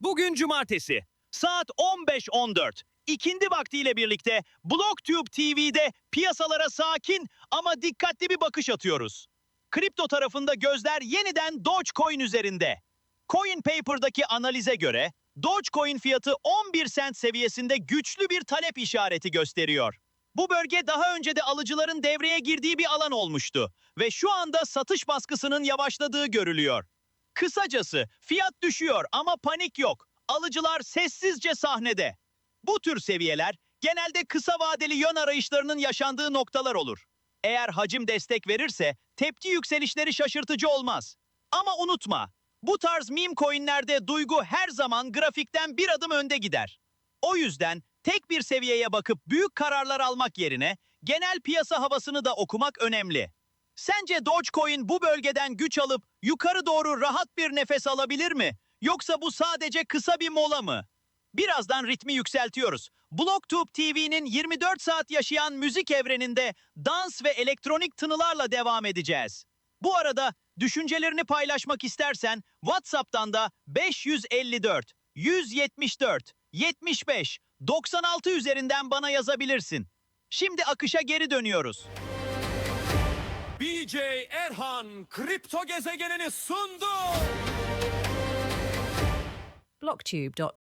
Bugün cumartesi. Saat 15.14. İkindi vaktiyle birlikte BlockTube TV'de piyasalara sakin ama dikkatli bir bakış atıyoruz. Kripto tarafında gözler yeniden Dogecoin üzerinde. Coin Paper'daki analize göre Dogecoin fiyatı 11 sent seviyesinde güçlü bir talep işareti gösteriyor. Bu bölge daha önce de alıcıların devreye girdiği bir alan olmuştu ve şu anda satış baskısının yavaşladığı görülüyor. Kısacası fiyat düşüyor ama panik yok. Alıcılar sessizce sahnede. Bu tür seviyeler genelde kısa vadeli yön arayışlarının yaşandığı noktalar olur. Eğer hacim destek verirse tepki yükselişleri şaşırtıcı olmaz. Ama unutma, bu tarz meme coinlerde duygu her zaman grafikten bir adım önde gider. O yüzden tek bir seviyeye bakıp büyük kararlar almak yerine genel piyasa havasını da okumak önemli. Sence Dogecoin bu bölgeden güç alıp yukarı doğru rahat bir nefes alabilir mi? Yoksa bu sadece kısa bir mola mı? Birazdan ritmi yükseltiyoruz. BlockTube TV'nin 24 saat yaşayan müzik evreninde dans ve elektronik tınılarla devam edeceğiz. Bu arada düşüncelerini paylaşmak istersen WhatsApp'tan da 554 174 75 96 üzerinden bana yazabilirsin. Şimdi akışa geri dönüyoruz. BJ Erhan kripto gezegenini sundu. blocktube.com